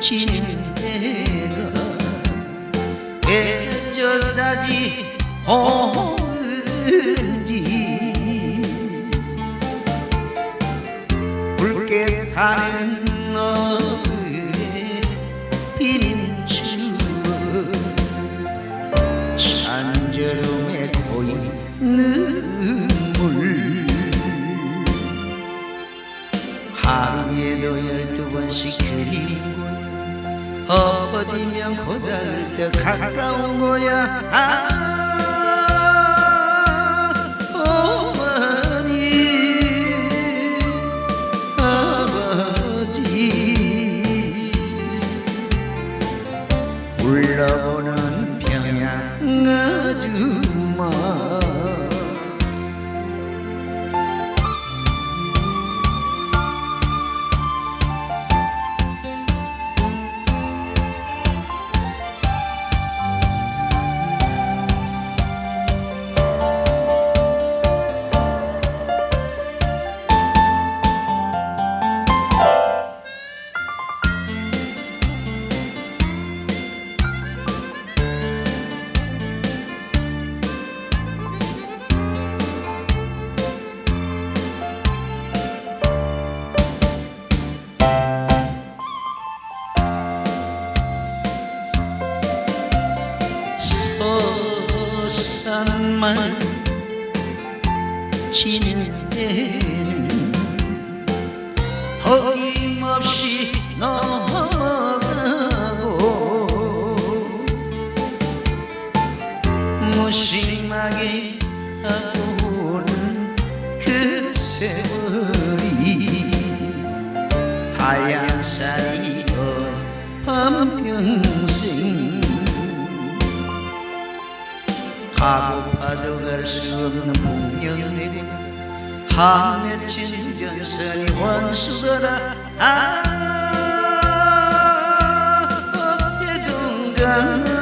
지는 때가 계절다지 오은지 붉게 타는 너의 비린 추억 찬절음에 고인 눈 하루에도 열두 번씩 그리고 엎어지면 고다를 때 가까운 거야? 아 서산만 지는 데는 어김없이 넘어가고 무심하게 다가오는 그 세월이 하얀 살이던 한평생 가고파도 갈 수 없는 하늘에 친 전선이 원수더라 아 어태동가